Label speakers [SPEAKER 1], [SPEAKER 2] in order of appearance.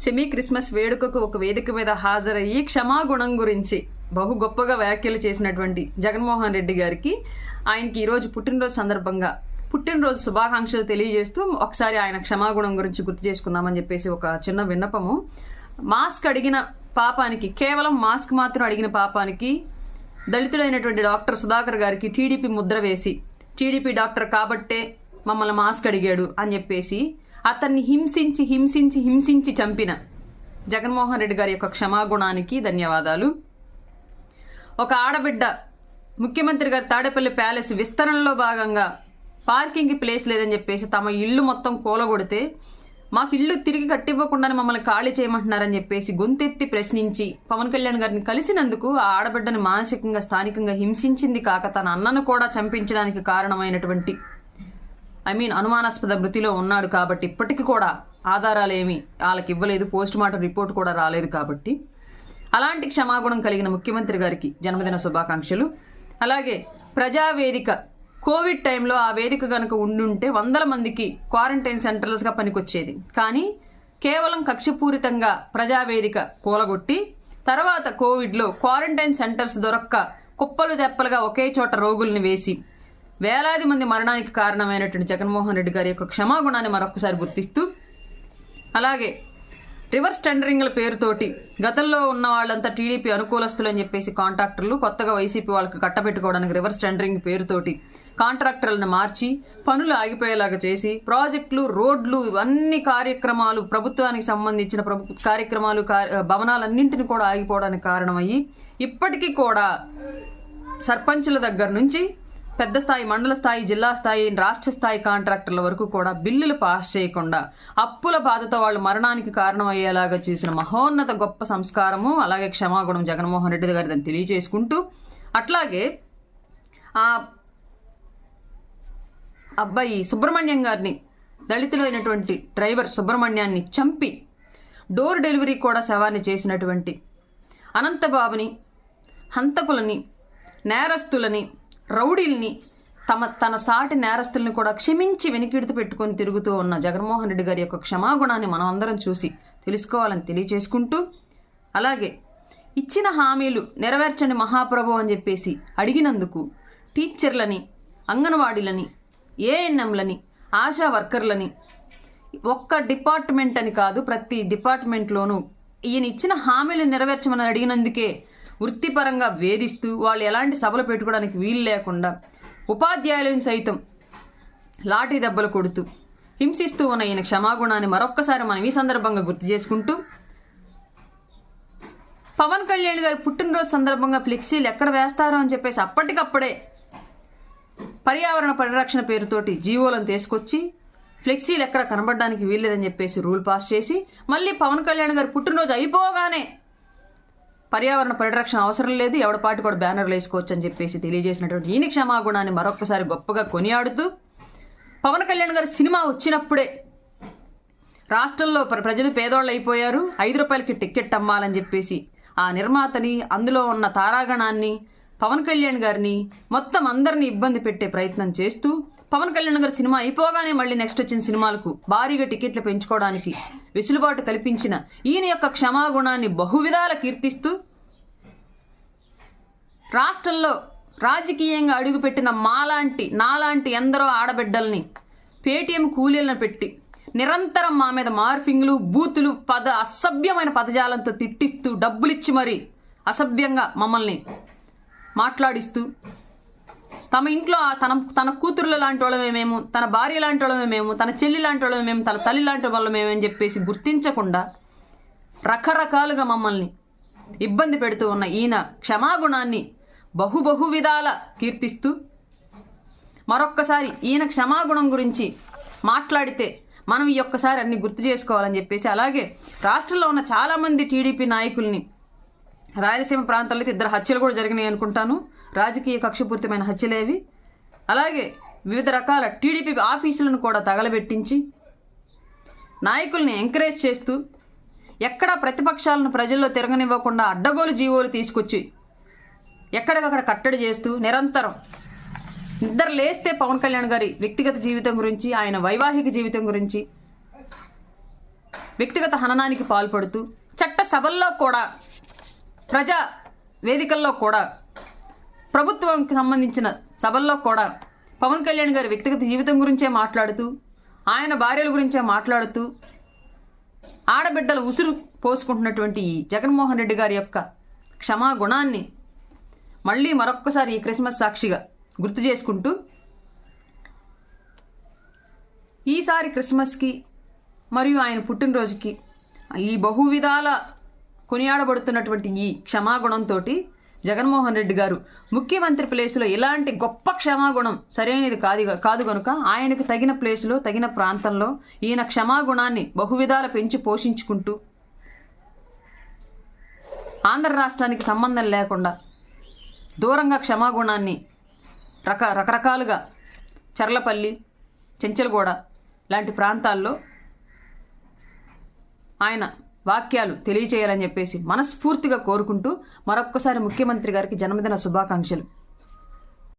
[SPEAKER 1] Semi Christmas వేడుకకు ఒక వేదిక మీద హాజరయ్యి క్షమాగుణం గురించి బహు గొప్పగా వ్యాఖ్యలు చేసినటువంటి జగన్మోహన్ రెడ్డి గారికి ఆయనకి ఈరోజు పుట్టినరోజు సందర్భంగా పుట్టినరోజు శుభాకాంక్షలు తెలియజేస్తూ ఒకసారి ఆయన క్షమాగుణం గురించి గుర్తు చేసుకుందామని చెప్పేసి ఒక చిన్న విన్నపము. మాస్క్ అడిగిన పాపానికి కేవలం మాస్క్ మాత్రం అడిగిన పాపానికి దళితుడైనటువంటి డాక్టర్ సుధాకర్ గారికి టీడీపీ ముద్ర వేసి టీడీపీ డాక్టర్ కాబట్టే మమ్మల్ని మాస్క్ అడిగాడు అని చెప్పేసి అతన్ని హింసించి హింసించి హింసించి చంపిన జగన్మోహన్ రెడ్డి గారి యొక్క క్షమాగుణానికి ధన్యవాదాలు. ఒక ఆడబిడ్డ ముఖ్యమంత్రి గారి తాడేపల్లి ప్యాలెస్ విస్తరణలో భాగంగా పార్కింగ్కి ప్లేస్ లేదని చెప్పేసి తమ ఇల్లు మొత్తం కూలగొడితే మాకు ఇల్లు తిరిగి కట్టివ్వకుండానే మమ్మల్ని ఖాళీ చేయమంటున్నారని చెప్పేసి గొంతెత్తి ప్రశ్నించి పవన్ కళ్యాణ్ గారిని కలిసినందుకు ఆ ఆడబిడ్డను మానసికంగా స్థానికంగా హింసించింది కాక తన అన్నను కూడా చంపించడానికి కారణమైనటువంటి ఐ మీన్ అనుమానాస్పద మృతిలో ఉన్నాడు కాబట్టి ఇప్పటికీ కూడా ఆధారాలు ఏమి వాళ్ళకి ఇవ్వలేదు. పోస్ట్ మార్టం రిపోర్ట్ కూడా రాలేదు కాబట్టి. అలాంటి క్షమాగుణం కలిగిన ముఖ్యమంత్రి గారికి జన్మదిన శుభాకాంక్షలు. అలాగే ప్రజావేదిక కోవిడ్ టైంలో ఆ వేదిక కనుక ఉండుంటే వందల మందికి క్వారంటైన్ సెంటర్స్గా పనికొచ్చేది. కానీ కేవలం కక్షపూరితంగా ప్రజావేదిక కూలగొట్టి తర్వాత కోవిడ్లో క్వారంటైన్ సెంటర్స్ దొరక్క కుప్పలు తెప్పలుగా ఒకే చోట రోగుల్ని వేసి వేలాది మంది మరణానికి కారణమైనటువంటి జగన్మోహన్ రెడ్డి గారి యొక్క క్షమాగుణాన్ని మరొకసారి గుర్తిస్తూ అలాగే రివర్స్ టెండరింగ్ల పేరుతోటి గతంలో ఉన్న వాళ్ళంతా టీడీపీ అనుకూలస్తులు అని చెప్పేసి కాంట్రాక్టర్లు కొత్తగా వైసీపీ వాళ్ళకి కట్టబెట్టుకోవడానికి రివర్స్ టెండరింగ్ పేరుతోటి కాంట్రాక్టర్లను మార్చి పనులు ఆగిపోయేలాగా చేసి ప్రాజెక్టులు రోడ్లు ఇవన్నీ కార్యక్రమాలు ప్రభుత్వానికి సంబంధించిన ప్రభు కార్యక్రమాలు కా- భవనాలన్నింటిని కూడా ఆగిపోవడానికి కారణమయ్యి ఇప్పటికీ కూడా సర్పంచుల దగ్గర నుంచి పెద్ద స్థాయి మండల స్థాయి జిల్లా స్థాయి రాష్ట్ర స్థాయి కాంట్రాక్టర్ల వరకు కూడా బిల్లులు పాస్ చేయకుండా అప్పుల బాధతో వాళ్ళు మరణానికి కారణమయ్యేలాగా చేసిన మహోన్నత గొప్ప సంస్కారము అలాగే క్షమాగుణం జగన్మోహన్ రెడ్డి గారి దాన్ని తెలియజేసుకుంటూ అట్లాగే ఆ అబ్బాయి సుబ్రహ్మణ్యం గారిని దళితులైనటువంటి డ్రైవర్ సుబ్రహ్మణ్యాన్ని చంపి డోర్ డెలివరీ కూడా శవాన్ని చేసినటువంటి అనంతబాబుని హంతకులని నేరస్తులని రౌడీల్ని తమ తన సాటి నేరస్తుల్ని కూడా క్షమించి వెనికిడితో పెట్టుకొని తిరుగుతూ ఉన్న జగన్మోహన్ రెడ్డి గారి యొక్క క్షమాగుణాన్ని మనం అందరం చూసి తెలుసుకోవాలని తెలియచేసుకుంటూ అలాగే ఇచ్చిన హామీలు నెరవేర్చండి మహాప్రభు అని చెప్పేసి అడిగినందుకు టీచర్లని అంగన్వాడీలని ఏఎన్ఎంలని ఆశా వర్కర్లని ఒక్క డిపార్ట్మెంట్ అని కాదు ప్రతి డిపార్ట్మెంట్లోనూ ఈయన ఇచ్చిన హామీలు నెరవేర్చమని అడిగినందుకే వృత్తిపరంగా వేధిస్తూ వాళ్ళు ఎలాంటి సభలు పెట్టుకోవడానికి వీలు లేకుండా ఉపాధ్యాయులను సైతం లాఠీ దెబ్బలు కొడుతూ హింసిస్తూ ఉన్న ఈయన క్షమాగుణాన్ని మరొక్కసారి మనం ఈ సందర్భంగా గుర్తు చేసుకుంటూ పవన్ కళ్యాణ్ గారి పుట్టినరోజు సందర్భంగా ఫ్లెక్సీలు ఎక్కడ వేస్తారో అని చెప్పేసి అప్పటికప్పుడే పర్యావరణ పరిరక్షణ పేరుతోటి జీవోలను తీసుకొచ్చి ఫ్లెక్సీలు ఎక్కడ కనబడడానికి వీల్లేదని చెప్పేసి రూల్ పాస్ చేసి మళ్ళీ పవన్ కళ్యాణ్ గారి పుట్టినరోజు అయిపోగానే పర్యావరణ పరిరక్షణ అవసరం లేదు ఎవడపాటి కూడా బ్యానర్లు వేసుకోవచ్చు అని చెప్పేసి తెలియజేసినటువంటి ఈయన క్షమాగుణాన్ని మరొకసారి గొప్పగా కొనియాడుతూ పవన్ కళ్యాణ్ గారి సినిమా వచ్చినప్పుడే రాష్ట్రంలో ప్ర- ప్రజలు పేదోళ్ళు అయిపోయారు ఐదు రూపాయలకి టికెట్ అమ్మాలని చెప్పేసి ఆ నిర్మాతని అందులో ఉన్న తారాగణాన్ని పవన్ కళ్యాణ్ గారిని మొత్తం అందరినీ ఇబ్బంది పెట్టే ప్రయత్నం చేస్తూ పవన్ కళ్యాణ్ గారి సినిమా అయిపోగానే మళ్ళీ నెక్స్ట్ వచ్చిన సినిమాలకు భారీగా టికెట్లు పెంచుకోవడానికి వెసులుబాటు కల్పించిన ఈయన యొక్క క్షమాగుణాన్ని బహువిధాల కీర్తిస్తూ రాష్ట్రంలో రాజకీయంగా అడుగుపెట్టిన మాలాంటి నాలాంటి ఎందరో ఆడబిడ్డల్ని పేటీఎం కూలీలను పెట్టి నిరంతరం మా మీద మార్ఫింగ్లు బూతులు పద అసభ్యమైన పదజాలంతో తిట్టిస్తూ డబ్బులిచ్చి మరీ అసభ్యంగా మమ్మల్ని మాట్లాడిస్తూ తమ ఇంట్లో తన తన కూతురుల లాంటి వాళ్ళమే మేము తన భార్య లాంటి వాళ్ళమే మేము తన చెల్లి లాంటి వాళ్ళమే మేము తన తల్లి లాంటి వాళ్ళమేమో అని చెప్పేసి గుర్తించకుండా రకరకాలుగా మమ్మల్ని ఇబ్బంది పెడుతూ ఉన్న ఈయన క్షమాగుణాన్ని బహు బహు విధాల కీర్తిస్తూ మరొక్కసారి ఈయన క్షమాగుణం గురించి మాట్లాడితే మనం ఈ ఒక్కసారి అన్ని గుర్తు చేసుకోవాలని చెప్పేసి అలాగే రాష్ట్రంలో ఉన్న చాలామంది టీడీపీ నాయకుల్ని రాయలసీమ ప్రాంతాల్లో ఇద్దరు హత్యలు కూడా జరిగినాయి అనుకుంటాను. రాజకీయ కక్షపూరితమైన హత్యలేవి. అలాగే వివిధ రకాల టీడీపీ ఆఫీసులను కూడా తగలబెట్టించి నాయకుల్ని ఎంకరేజ్ చేస్తూ ఎక్కడా ప్రతిపక్షాలను ప్రజల్లో తిరగనివ్వకుండా అడ్డగోలు జీవోలు తీసుకొచ్చి ఎక్కడికక్కడ కట్టడి చేస్తూ నిరంతరం నిద్ర లేస్తే పవన్ కళ్యాణ్ గారి వ్యక్తిగత జీవితం గురించి ఆయన వైవాహిక జీవితం గురించి వ్యక్తిగత హననానికి పాల్పడుతూ చట్ట సభల్లో కూడా ప్రజా వేదికల్లో కూడా ప్రభుత్వంకి సంబంధించిన సభల్లో కూడా పవన్ కళ్యాణ్ గారి వ్యక్తిగత జీవితం గురించే మాట్లాడుతూ ఆయన భార్యల గురించే మాట్లాడుతూ ఆడబిడ్డలు ఉసురు పోసుకుంటున్నటువంటి ఈ జగన్మోహన్ రెడ్డి గారి యొక్క క్షమాగుణాన్ని మళ్ళీ మరొక్కసారి ఈ క్రిస్మస్ సాక్షిగా గుర్తు చేసుకుంటూ ఈసారి క్రిస్మస్కి మరియు ఆయన పుట్టినరోజుకి ఈ బహువిధాల కొనియాడబడుతున్నటువంటి ఈ క్షమాగుణంతో జగన్మోహన్ రెడ్డి గారు. ముఖ్యమంత్రి ప్లేసులో ఇలాంటి గొప్ప క్షమాగుణం సరైనది కాదు కాదు కనుక ఆయనకు తగిన ప్లేసులో తగిన ప్రాంతంలో ఈయన క్షమాగుణాన్ని బహువిధాల పెంచి పోషించుకుంటూ ఆంధ్ర రాష్ట్రానికి సంబంధం లేకుండా దూరంగా క్షమాగుణాన్ని రక రకరకాలుగా చర్లపల్లి చెంచలగూడ లాంటి ప్రాంతాల్లో ఆయన వాక్యాలు తెలియచేయాలని చెప్పేసి మనస్ఫూర్తిగా కోరుకుంటూ మరొక్కసారి ముఖ్యమంత్రి గారికి జన్మదిన శుభాకాంక్షలు.